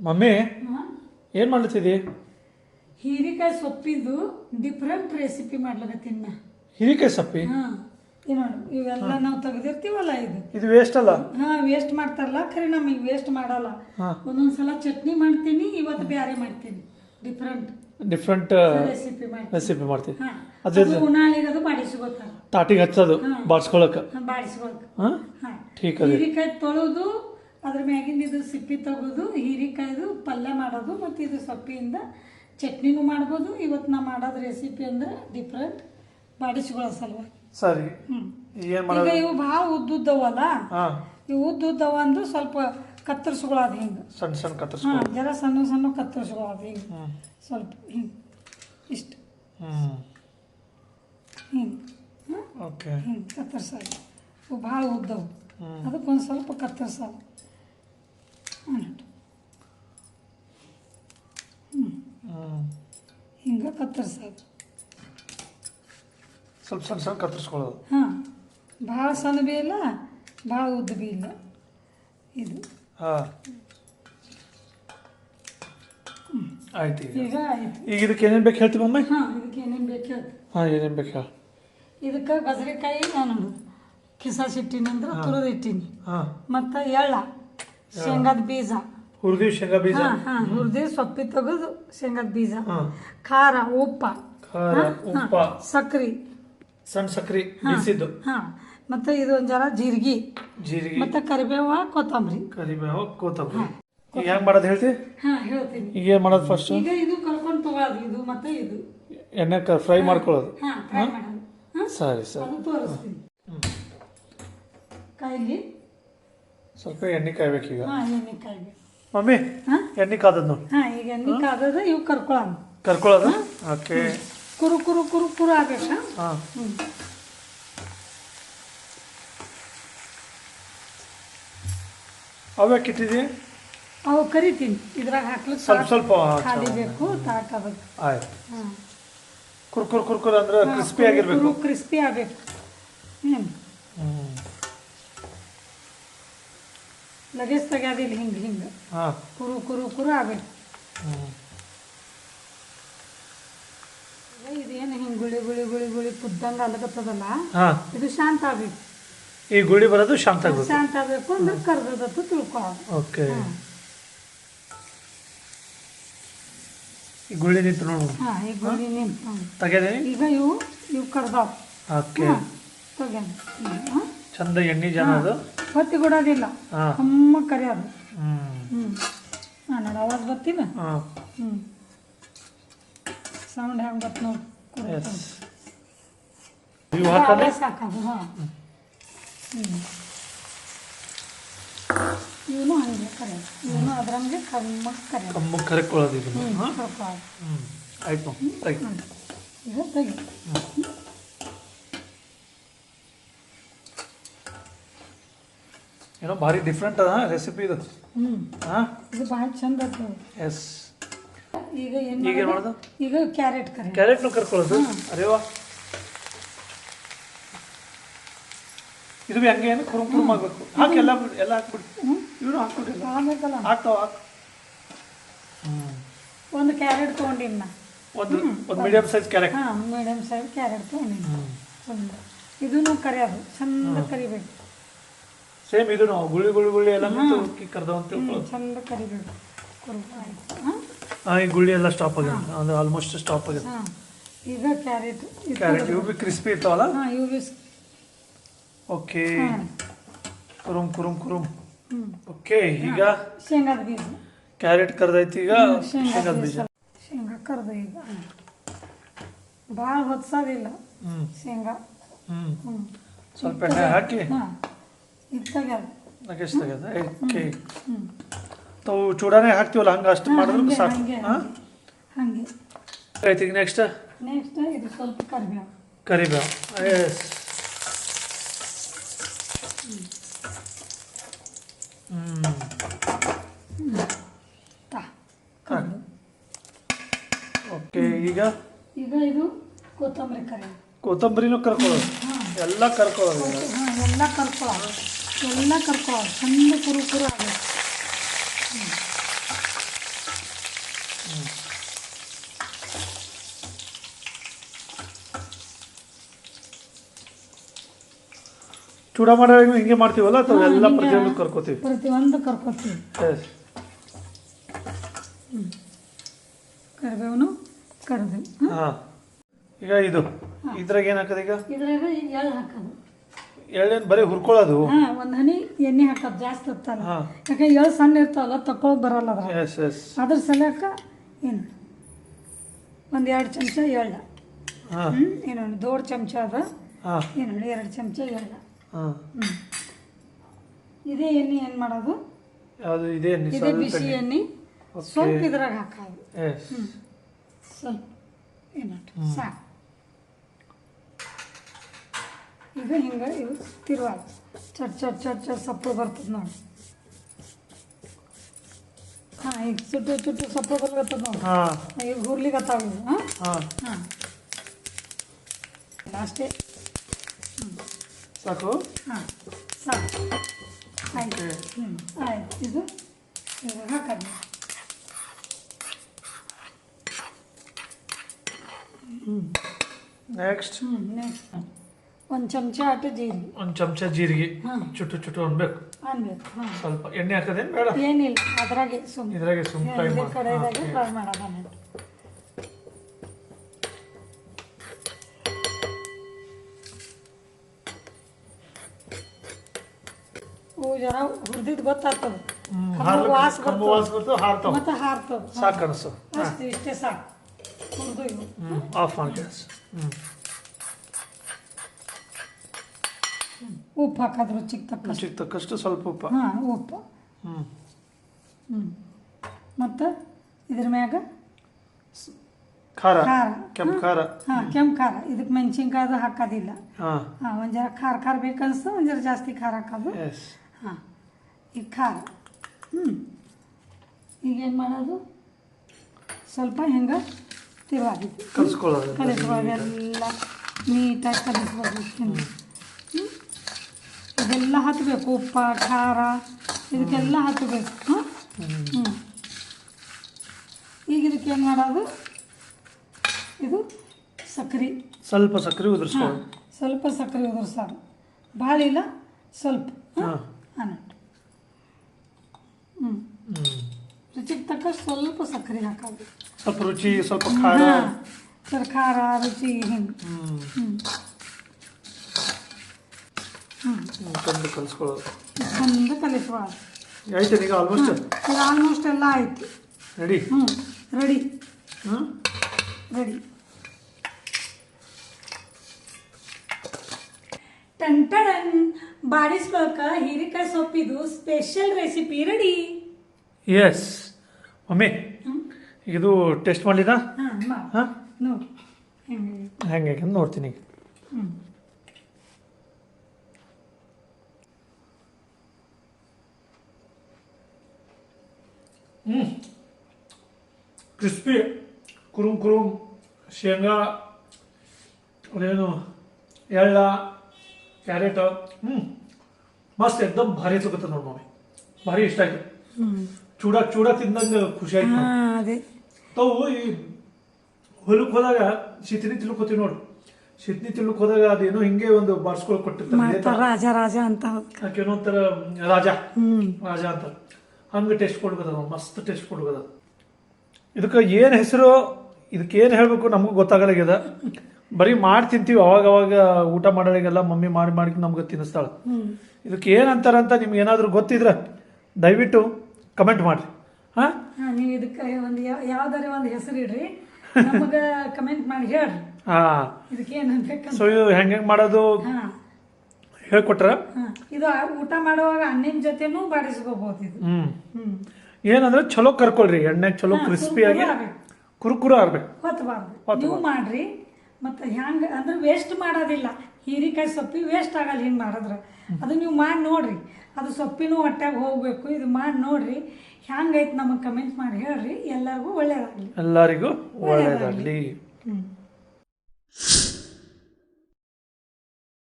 Mummy? ಏನು ಮಾಡ್ಲತ್ತಿದಿ? ಹೀರಿಕಾಯಿ ಸೊಪ್ಪಿದ್ದು different recipe ಮಾಡ್ಲಕತ್ತೀನಿ ನಾ. ಹೀರಿಕಾಯಿ ಸೊಪ್ಪಿ? ಹಾಂ ಇದು ನೋಡು ಇವೆಲ್ಲ ನಾವು ತೆಗ್ದಿರ್ತೀವಲ್ಲ ಇದು? ಇದು ವೇಸ್ಟ್ ಅಲ್ಲ? ಹಾ ವೇಸ್ಟ್ ಮಾಡ್ತಾರಲ್ಲ ಖರೆ ನಮಗೆ ವೇಸ್ಟ್ ಮಾಡಲ್ಲ. ಒಂದೊಂದು ಸಲ ಚಟ್ನಿ ಮಾಡ್ತೀನಿ ಇವತ್ತು ಬ್ಯಾರೆ ಮಾಡ್ತೀನಿ. ಡಿಫ್ರೆಂಟ್ ಡಿಫ್ರೆಂಟ್ ರೆಸಿಪಿ ಮಾಡ್ತೀನಿ. ರೆಸಿಪಿ ಮಾಡ್ತೀನಿ. ಅದು ಅದು ಬಾಡಿಸ್ಕೋತಾರ ತಾಟಿಗೆ ಹಚ್ಚೋದು ಬಾಡ್ಸ್ಕೊಳಕ್ಕೆ ಬಾಡಿಸ್ಬೇಕು ಹಾಂ? ಹಾಂ. ಠೀಕ್ ಅದೇ. ಹೀರಿಕಾಯಿ ತೊಳೆದು ಅದ್ರ ಮ್ಯಾಗಿಂದ ಇದು ಸಿಪ್ಪಿ ತೆಗೆದು ಹೀರಿಕಾಯ್ದು ಪಲ್ಯ ಮಾಡೋದು ಮತ್ತು ಇದು ಸೊಪ್ಪಿಯಿಂದ ಚಟ್ನಿನೂ ಮಾಡ್ಬೋದು. ಇವತ್ತು ನಾ ಮಾಡೋದು ರೆಸಿಪಿ ಅಂದ್ರೆ ಡಿಫ್ರೆಂಟ್ ಬಾಡಿಸ್ಕೊಳ್ಳೋ ಸಲುವಾಗಿ. ಸರಿ. ಈಗ ಇವು ಭಾಳ ಉದ್ದುದ್ದವಲ್ಲ? ಇವು ಉದ್ದುದ್ದವ ಅಂದ್ರೆ ಸ್ವಲ್ಪ ಕತ್ತರಿಸ್ಕೊಳ್ಳೋದು ಹಿಂಗೆ. ಸಣ್ಣ ಸಣ್ಣ ಕತ್ತರಿಸ ಹಾಂ ಜರ ಸಣ್ಣ ಸಣ್ಣ ಕತ್ತರಿಸ್ಕೊಳ್ಳೋದು ಹಿಂಗೆ. ಸ್ವಲ್ಪ ಹಿಂಗೆ. ಇಷ್ಟು. ಹಿಂಗೆ. ಹಾಂ ಓಕೆ. ಹಿಂಗೆ ಕತ್ತರಿಸೋದು. ಭಾಳ ಉದ್ದವು. ಅದಕ್ಕೊಂದು ಸ್ವಲ್ಪ ಕತ್ತರಿಸೋದು. ಅನ್ನಟ್ಟು ಹ್ಞೂ ಹಿಂಗೆ ಕತ್ತರಿಸೋದು ಸ್ವಲ್ಪ ಸಣ್ಣ ಸಣ್ಣ ಕತ್ತರಿಸ್ಕೊಳ್ಳೋದು. ಹಾಂ. ಭಾಳ ಸಣ್ಣ ಬಿ ಇಲ್ಲ ಭಾಳ ಉದ್ದ ಬಿ ಇಲ್ಲ. ಇದು. ಹಾಂ. ಆಯ್ತು ಈಗ. ಈಗ ಆಯ್ತು. ಈಗ ಇದಕ್ಕೆ ಏನೇನು ಬೇಕು ಹೇಳ್ತೀವಿ ಮಮ್ಮಿ? ಹಾಂ ಇದಕ್ಕೆ ಏನೇನು ಬೇಕು ಹೇಳಿ. ಹಾಂ ಏನೇನು ಬೇಕು ಹೇಳ. ಇದಕ್ಕೆ ಗಜರಿಕಾಯಿ ನಾನು ಕಿಸ ಸಿಟ್ಟಿನಿ ಅಂದ್ರೆ ತುರಿದು ಇಟ್ಟೀನಿ. ಹಾಂ. ಮತ್ತು ಎಳ್ಳ. ಶೇಂಗಾದ ಬೀಜ. ಹುರಿದೀವಿ ಶೇಂಗಾ ಬೀಜ? ಹಾಂ ಹಾಂ ಹುರಿದು ಸೊಪ್ಪಿ ತೆಗೆದು ಶೇಂಗಾದ ಬೀಜ. ಹಾಂ. ಖಾರ ಉಪ್ಪ. ಖಾರ ಉಪ್ಪ. ಸಕ್ರಿ. ಸಣ್ಣ ಸಕ್ರಿ ಬೀಸಿದ್ದು. ಮತ್ತೆ ಮತ್ತು ಇದು ಒಂದು ಜರ ಜೀರಿಗೆ. ಜೀರಿಗೆ. ಮತ್ತೆ ಕರಿಬೇವ ಕೊತ್ತಂಬರಿ. ಕರಿಬೇವು ಕೊತ್ತಂಬರಿ. ಈಗ ಹೆಂಗ್ ಮಾಡೋದು ಹೇಳ್ತಿ? ಹಾಂ ಹೇಳ್ತೀನಿ. ಈಗ ಏನು ಮಾಡೋದು ಫಸ್ಟ್ ಈಗ ಇದು ಕರ್ಕೊಂಡು ತಗೊಳ್ಳೋದು ಇದು ಮತ್ತೆ ಇದು. ಎಣ್ಣೆ ಕ ಫ್ರೈ ಮಾಡ್ಕೊಳ್ಳೋದು. ಹಾಂ ಫ್ರೈ ಮಾಡೋದು. ಹಾಂ? ಸರಿ ಸರಿ. ಅದು ತೋರಿಸ್ತೀನಿ. ಕಾಯಿಲಿ ಸ್ವಲ್ಪ ಎಣ್ಣೆ ಕಾಯ್ಬೇಕೀಗ ಹಾಂ ಎಣ್ಣೆ ಕಾಯ್ಬೇಕು. ಮಮ್ಮಿ ಹಾಂ? ಎಣ್ಣೆ ಕಾದದ್ ನೋಡಿ ಹಾಂ ಈಗ ಎಣ್ಣೆ ಕಾದದ ಇವು ಕರ್ಕೊಳ್ಳೋಣ ಕರ್ಕೊಳ್ಳೋದು ಓಕೆ. ಕುರು ಕುರು ಕುರು ಕುರು ಆಗ್ಬೇಕಾ ಹಾಂ. ಹ್ಞೂ ಅವ್ಯಾಕೆ ಇಟ್ಟಿದ್ದೀವಿ ಅವು ಕರಿತೀನಿ. ಇದ್ರಾಗ ಹಾಕ್ಲಿಕ್ಕೆ ಸ್ವಲ್ಪ ಸ್ವಲ್ಪ ಖಾಲಿ ಬೇಕು ತಾಟ್ ಅದಕ್ಕೆ ಆಯ್ತು. ಹಾಂ ಕುರ್ಕುರ್ ಕುರ್ಕುರ್ ಅಂದ್ರೆ ಕ್ರಿಸ್ಪಿ ಆಗಿರ್ಬೇಕು. ಕ್ರಿಸ್ಪಿ ಆಗಬೇಕು. ಹ್ಞೂ ಲಗೇಜ್ ತೆಗ್ಯೋದಿಲ್ಲ ಹಿಂಗೆ ಹಿಂಗ ಹಾಂ ಕುರು ಕುರು ಕುರು ಆಗ್ಬೇಕು ಇದೇನು ಹಿಂಗೆ ಗುಳಿ ಗುಳಿ ಗುಳಿ ಗುಳಿ ಕುದ್ದಂಗೆ ಅಲಗತ್ತದಲ್ಲ ಹಾಂ ಇದು ಶಾಂತ ಆಗ್ಬೇಕು ಈ ಗುಳಿ ಬರೋದು ಶಾಂತ ಆಗ್ಬೇಕು ಶಾಂತ ಆಗಬೇಕು ಅಂದ್ರೆ ಕರ್ದದತ್ತು ತಿಳ್ಕೊ ಓಕೆ ಈ ಗುಳಿ ನಿಂತು ನೋಡು ಹಾಂ ಈ ಗುಳಿ ನಿಂತು ತೆಗೆದೇನಿ ಈಗ ಇವು ಇವು ಕರ್ದಾವ ಓಕೆ ತೆಗೆದ ಚಂದ ಎಣ್ಣೆ ಜನ ಅದು ಹೊತ್ತಿ ಕೊಡೋದಿಲ್ಲ ಅಮ್ಮ ಕರಿಯೋದು ಹ್ಞೂ ಹಾಂ ನೋಡಿ ಅವಾಜ್ ಬರ್ತಿಲ್ಲ ಹ್ಞೂ ಸೌಂಡ್ ಹೆಂಗೆ ಬತ್ತು ನೋಡಿ. ಸಾಕು ಇವು ಹಾಂ ಹ್ಞೂ ಇವನು ಹಂಗೆ ಕರೆಯೋದು ಇವನು ಅದ್ರಂಗೆ ಕಮ್ಮ ಕರೆಯೋದು ಕಮ್ಮ ಕರ್ಕೊಳ್ಳೋದು ಇದನ್ನು ಆಯ್ತು ಈಗ ತೆಗಿ. ಏನೋ ಭಾರಿ ಡಿಫ್ರೆಂಟ್ ಅದ ರೆಸಿಪಿ ಇದು. ಹ್ಞೂ ಹಾಂ? ಇದು ಭಾಳ ಚಂದ ಆಗ್ತದೆ ಎಸ್ ಈಗ ಏನು ಈಗ ಏನು ಮಾಡೋದು? ಈಗ ಕ್ಯಾರೆಟ್ ಕರಿ ಕ್ಯಾರೆಟ್ನು ಕರ್ಕೊಳ್ಳೋದು? ಅರೇ ವಾ. ಇದು ಹೆಂಗೆ ಹಂಗೆ ಏನು? ಕುರುಮ್ ಕುರುಮ್ ಆಗಬೇಕು. ಹಾಕಿ ಎಲ್ಲ ಬಿಡ್- ಎಲ್ಲ ಹಾಕ್ಬಿಡಿ. ಇವನು ಹಾಕ್ಬಿಟ್ಟಿಲ್ಲ ಆಮೇಲೆ ಹಾಕ್ತಾವ ಹಾಕ್. ಒಂದು ಕ್ಯಾರೆಟ್ ತೊಗೊಂಡಿನಿ ನಾ. ಒಂದು ಒಂದು ಮೀಡಿಯಮ್ ಸೈಜ್ ಕ್ಯಾರೆಟ್ ಹಾಂ ಮೀಡಿಯಮ್ ಸೈಜ್ ಕ್ಯಾರೆಟ್ ತೊಗೊಂಡಿನಿ ಇದು ಇದನ್ನು ಕರಿಯೋದು. ಚಂದ ಕರಿಬೇಕು. ಸೇಮ್ ಇದು ನಾವು ಗುಳಿ ಗುಳಿ ಗುಳಿ ಎಲ್ಲ ಕರ್ದ ಕರ್ದವ ಅಂತ ಚಂದ ಕರಿಬೇಕು ಈ ಗುಳಿ ಎಲ್ಲ ಸ್ಟಾಪ್ ಆಗಿದೆ. ಅದು ಆಲ್ಮೋಸ್ಟ್ ಸ್ಟಾಪ್ ಆಗಿದೆ. ಈಗ ಕ್ಯಾರೆಟ್ ಕ್ಯಾರೆಟ್ ಇವು ಬಿ ಕ್ರಿಸ್ಪಿ ಇರ್ತಾವಲ್ಲ? ಇವು ಬಿ ಓಕೆ ಕುರುಮ್ ಕುರುಮ್ ಕುರುಮ್. ಓಕೆ ಈಗ? ಶೇಂಗಾದ ಬೀಜ. ಕ್ಯಾರೆಟ್ ಕರ್ದೈತಿ ಈಗ? ಶೇಂಗಾ ಶೇಂಗಾದ ಬೀಜ. ಶೇಂಗಾ ಕರ್ದು ಈಗ. ಭಾಳ ಹೊತ್ಸೋದಿಲ್ಲ ಶೇಂಗಾ. ಹ್ಞೂ ಹ್ಞೂ ಸ್ವಲ್ಪ ಎಣ್ಣೆ ಹಾಕಿ? ಹಾಂ. ನಗೇಶ್ ತೆಗೆದ ಓಕೆ ತಾವು ಚೂಡಾನೇ ಹಾಕ್ತೀವಲ್ಲ ಹಂಗೆ ಅಷ್ಟು ಮಾಡಿದ್ರು ಸಾಕು. ಹಾಂ? ಹಾಗೆ. ಆಯ್ತು ಈಗ ನೆಕ್ಸ್ಟ್ ನೆಕ್ಸ್ಟ್ ಇದು ಸ್ವಲ್ಪ ಕರಿಬೇವು. ಕರಿಬೇವು. ಎಸ್ ಓಕೆ ಈಗ? ಈಗ ಇದು ಕೊತ್ತಂಬರಿ ಕರಿ ಕೊತ್ತಂಬರಿನೂ ಕರ್ಕೊಳ್ಳೋದು? ಎಲ್ಲ ಕರ್ಕೊಳ್ಳೋದು ಎಲ್ಲ ಕರ್ಕೊಳ್ಳೋದು. ಎಲ್ಲ ಕರ್ಕೊ ಚಂದ ಕುರು ಕುರು ಆಗಬೇಕು ಚೂಡ ಮಾಡೋ ಹಿಂಗೆ ಮಾಡ್ತೀವಲ್ಲ ಅಥವಾ ಎಲ್ಲ ಪ್ರತಿಯೊಂದು ಕರ್ಕೋತೀವಿ? ಪ್ರತಿಯೊಂದು ಕರ್ಕೋತೀವಿ. ಕರಿಬೇವನು ಕರಿದೇವು ಹಾಂ? ಈಗ ಇದು. ಇದ್ರಾಗ ಏನು ಹಾಕೋದು ಈಗ? ಇದ್ರಾಗ ಎಳ್ಳು ಹಾಕೋದು. ಎಳ್ಳೇನು ಬರೀ ಹುರ್ಕೊಳ್ಳೋದು. ಹಾ ಒಂದು ಹನಿ ಎಣ್ಣೆ ಹಾಕೋದು ಜಾಸ್ತಿ ಹೊತ್ತಲ್ಲ ಯಾಕಂದ್ರೆ ಯಾಕೆ ಎಳ್ಳು ಸಣ್ಣ ಇರ್ತಾವಲ್ಲ ತಕ್ಕೋ ಬರಲ್ಲ ಅದ್ರ ಎಸ್ ಎಸ್ ಅದ್ರ ಸಲಕ ಏನು? ಒಂದು ಎರಡು ಚಮಚ ಎಳ್ಳ. ಹಾಂ. ಹ್ಞೂ ಏನು ದೊಡ್ಡ ಚಮಚ ಅದ. ಹಾಂ. ಇನ್ನೊಂದು ಎರಡು ಚಮಚ ಎಳ್ಳ. ಹಾಂ. ಹ್ಞೂ ಇದೇ ಎಣ್ಣೆ ಏನು ಮಾಡೋದು? ಯಾವುದು ಇದೆ ಇದೇ ಬಿಸಿ ಎಣ್ಣೆ. ಸ್ವಲ್ಪ ಇದ್ರಾಗ ಹಾಕೋದು. ಎಸ್ ಸ್ವಲ್ಪ. ಏನಟ್ಟು ಸಾಕು. ಈಗ ಹಿಂಗೆ ಇವು ತಿರುವಾಗ ಚಟ್ ಚಟ್ ಚಟ್ ಚಟ್ ಸಪ್ಪು ಬರ್ತದೆ ನೋಡಿ. ಹಾಂ ಈಗ ಚುಟ್ಟು ಚುಟ್ಟು ಸಪ್ಪು ಬರ್ಲತ್ತದ ನೋಡಿ. ಹಾಂ. ಈಗ ಹುರ್ಲಿಗತ್ತಾವ ಇವು ಹಾಂ? ಹಾಂ. ಹಾಂ. ಅಷ್ಟೇ ಸಾಕು. ಹಾಂ ಸಾಕು ಆಯ್ತು. ಹ್ಞೂ ಆಯ್ತು. ಇದು ಈಗ ಹಾಕೋದು ನೆಕ್ಸ್ಟ್ ಹ್ಞೂ ನೆಕ್ಸ್ಟ್ ಒಂದು ಚಮಚ ಅಟ್ಟು ಜೀರಿಗೆ. ಒಂದು ಚಮಚ ಜೀರಿಗೆ. ಹಾಂ. ಚುಟ್ಟು ಚುಟ್ಟು ಅನ್ಬೇಕು. ಅನ್ಬೇಕು ಹಾಂ. ಸ್ವಲ್ಪ ಎಣ್ಣೆ ಹಾಕೋದೇನು ಬೇಡ. ಏನಿಲ್ಲ ಅದ್ರಾಗೆ ಸುಮ್ಮನೆ ಇದ್ರಾಗೆ ಸುಮ್ ಫ್ರೈ ಇದೇ ಮಾಡಿ ಕಡೆದಾಗೆ ಫ್ರೈ ಮಾಡೋದು ಅನ್ನೋದು ಹೂ ಜರ ಹುರಿದಿದ್ದು ಗೊತ್ತಾಗ್ತದೆ. ಹ್ಮ್, ಕಮ್ಮಗ್ ಹಾರ್ಲಿಕ್ಕೆ- ವಾಸ ಕಮ್ಮಗ್ ಬರ್ತದೆ. ವಾಸ ಬರ್ತದೆ ಹಾರ್ತಾವ. ಮತ್ತೆ ಹಾರ್ತದೆ ಸಾಕು ಅನಿಸು ಅಷ್ಟು ಇಷ್ಟೇ ಸಾಕು. ಹುರಿದು ಇವು. ಹ್ಞೂ ಆಫ್ ಮಾಡಿ ಗ್ಯಾಸ್ ಹ್ಞೂ ಉಪ್ಪು ಹಾಕಿದ್ರೆ ರುಚಿಗೆ ತಕ್ಕಷ್ಟು ರುಚಿಗೆ ತಕ್ಕಷ್ಟು ಸ್ವಲ್ಪ ಉಪ್ಪು. ಹಾಂ ಉಪ್ಪು. ಹ್ಞೂ ಹ್ಞೂ ಮತ್ತು ಇದ್ರ ಮ್ಯಾಗ? ಖಾರ. ಖಾರ. ಕೆಂಪು ಖಾರ. ಹಾಂ ಕೆಂಪು ಖಾರ. ಇದಕ್ಕೆ ಮೆಣಸಿನ್ಕಾಯ್ದು ಹಾಕೋದಿಲ್ಲ. ಹಾಂ. ಹಾಂ ಒಂದು ಜರ ಖಾರ ಖಾರ ಬೇಕನ್ಸ್ತು ಒಂದು ಜರ ಜಾಸ್ತಿ ಖಾರ ಹಾಕೋದು. ಎಸ್ ಹಾಂ. ಈಗ ಖಾರ. ಹ್ಞೂ ಈಗೇನು ಮಾಡೋದು? ಸ್ವಲ್ಪ ಹೆಂಗೆ ತಿರುವಾಗಿ ಕಲಿಸ್ಕೊಳ್ಳೋದು. ಕಲಿಸ್ಕೊಳ್ಳೋದು ಎಲ್ಲ. ನೀಟಾಗಿ ಕಲಿಸ್ಬೋದು. ಹ್ಞೂ ಇದೆಲ್ಲ ಹತ್ತಬೇಕು ಉಪ್ಪ ಖಾರ ಇದಕ್ಕೆಲ್ಲ ಹತ್ತಬೇಕು ಹಾಂ ಹ್ಞೂ ಈಗ ಇದಕ್ಕೆ ಏನು ಮಾಡೋದು? ಇದು ಸಕ್ರೆ. ಸ್ವಲ್ಪ ಸಕ್ಕರೆ ಹಾಂ ಉದುರಿಸ್ಕೊಳ್ಳೋದು ಸ್ವಲ್ಪ ಸಕ್ಕರೆ ಉದುರ್ಸಾರು ಭಾಳ ಇಲ್ಲ? ಸ್ವಲ್ಪ. ಹಾಂ. ಹ್ಞೂ ರುಚಿಗೆ ತಕ್ಕ ಸ್ವಲ್ಪ ಸಕ್ಕರೆ ಹಾಕೋದು. ಸ್ವಲ್ಪ ರುಚಿ ಸ್ವಲ್ಪ ಖಾರ. ಖಾರ ರುಚಿ ಹಿಂಗೆ. ಹ್ಞೂ ತಂದು ಕಲಿಸ್ಕೊಳ್ಳೋದು ಚಂದ ಕಲಿಸುವಾಗ ಆಯ್ತು ಈಗ ಆಲ್ಮೋಸ್ಟ್ ಆಲ್ಮೋಸ್ಟ್ ಎಲ್ಲ ಆಯ್ತು ರೆಡಿ ಹ್ಞೂ ರೆಡಿ ಹ್ಞೂ ರೆಡಿ ಟಂಟಡನ್ ಬಾಡಿಸ್ಕೊಳಕ ಹೀರೆಕಾಯಿ ಸೊಪ್ಪಿದು special recipe ready yes mummy ಇದು ಟೆಸ್ಟ್ ಮಾಡಿದ ಹಾಂ? ನೋಡಿ ಹೆಂಗೆ ನೋಡ್ತೀನಿ ಈಗ. ಹ್ಞೂ ಹ್ಞೂ ಕ್ರಿಸ್ಪಿ ಕುರುಮ್ ಕುರುಮ್ ಶೇಂಗಾ ಅದೇನು ಎಳ್ಳ ಕ್ಯಾರೆಟ್ ಹ್ಞೂ ಮಸ್ತ್ ಎಕ್ದಮ್ ಭಾರಿ ಸಿಗುತ್ತೆ ನೋಡಿ ಮಮ್ಮಿ. ಭಾರಿ ಇಷ್ಟ ಆಯ್ತು. ಚೂಡ ಚೂಡ ತಿಂದಂಗೆ ಖುಷಿ ಆಯ್ತು ಅದೇ. ತಾವು ಈ ಹೊಲಕ್ಕೆ ಹೋದಾಗ ಶಿತಿನಿ ತಿಳ್ಕೊತೀವಿ ನೋಡು. ಶಿತಿನಿ ತಿಳ್ಕ್ ಹೋದಾಗ ಅದೇನೋ ಹಿಂಗೆ ಒಂದು ಬಾರ್ಸ್ಕೊಳ್ ಕೊಟ್ಟಿರ್ತಾರೆ. ರಾಜ ರಾಜ ಅಂತ. ಅದಕ್ಕೆ ಏನೋ ಒಂಥರ ರಾಜ. ರಾಜ ಅಂತ. ಹಂಗೆ ಟೆಸ್ಟ್ ಕೊಡ್ಬೇಕದ ಮಸ್ತ್ ಟೆಸ್ಟ್ ಕೊಡ್ಬೇಕದ. ಇದಕ್ಕೆ ಏನು ಹೆಸರು ಇದಕ್ಕೆ ಏನು ಹೇಳಬೇಕು ನಮಗೂ ಗೊತ್ತಾಗಲಾಗ್ಯದ. ಬರೀ ಮಾಡಿ ತಿಂತೀವಿ ಅವಾಗ ಅವಾಗ ಊಟ ಮಾಡೋರಿಗೆಲ್ಲ ಮಮ್ಮಿ ಮಾಡಿ ಮಾಡಿ ನಮ್ಗೆ ತಿನ್ನಿಸ್ತಾಳೆ. ಇದಕ್ಕೆ ಏನು ಅಂತಾರಂತ ನಿಮ್ಗೆ ಏನಾದರೂ ಗೊತ್ತಿದ್ರೆ ದಯವಿಟ್ಟು ಕಮೆಂಟ್ ಮಾಡಿರಿ. ಹಾಂ? ನೀವು ಇದಕ್ಕೆ ಒಂದು ಯಾವ್ದಾರ ಒಂದು ಹೆಸರು ಇಡ್ರಿ. ನಮಗೆ ಕಮೆಂಟ್ ಮಾಡಿ ಹೇಳ್ರಿ. ಹಾಂ. ಇದಕ್ಕೆ ಏನು ಅನ್ಬೇಕಂತ ಸೊ ಇದು ಹೆಂಗೆ ಹೆಂಗೆ ಮಾಡೋದು? ಹೇಳ್ಕೊಟ್ರ? ಇದು ಊಟ ಮಾಡುವಾಗ ಅಣ್ಣಿನ ಜೊತೆನೂ ಬಾಡಿಸ್ಕೋಬಹುದು ಇದು. ಹ್ಞೂ ಏನಂದ್ರೆ ಚಲೋ ಕರ್ಕೊಳ್ರಿ ಎಣ್ಣೆ ಚಲೋ ಕ್ರಿಸ್ಪಿ ಆಗಿ ಕುರ್ಕುರು ಆಗ್ಬೇಕು. ಕುರುಕುರು ಆಗ್ಬೇಕು. ಹೊತ್ತಬಾರ್ದು ನೀವು ಮಾಡ್ರಿ ಮತ್ತು ಹ್ಯಾಂಗ್ ಅಂದ್ರೆ ವೇಸ್ಟ್ ಮಾಡೋದಿಲ್ಲ. ಹೀರಿಕಾಯಿ ಸೊಪ್ಪಿ ವೇಸ್ಟ್ ಆಗಲ್ಲ ಹಿಂಗೆ ಮಾಡಿದ್ರೆ ಅದು ನೀವು ಮಾಡಿ ನೋಡ್ರಿ. ಅದು ಸೊಪ್ಪಿನೂ ಹೊಟ್ಟೆಗೆ ಹೋಗಬೇಕು ಇದು ಮಾಡಿ ನೋಡ್ರಿ. ಹ್ಯಾಂಗೈತೆ ನಮಗೆ ಕಮೆಂಟ್ ಮಾಡಿ ಹೇಳ್ರಿ. ಎಲ್ಲರಿಗೂ ಒಳ್ಳೇದಾಗಲಿ. ಎಲ್ಲರಿಗೂ ಒಳ್ಳೇದಾಗಲಿ. ಹ್ಞೂ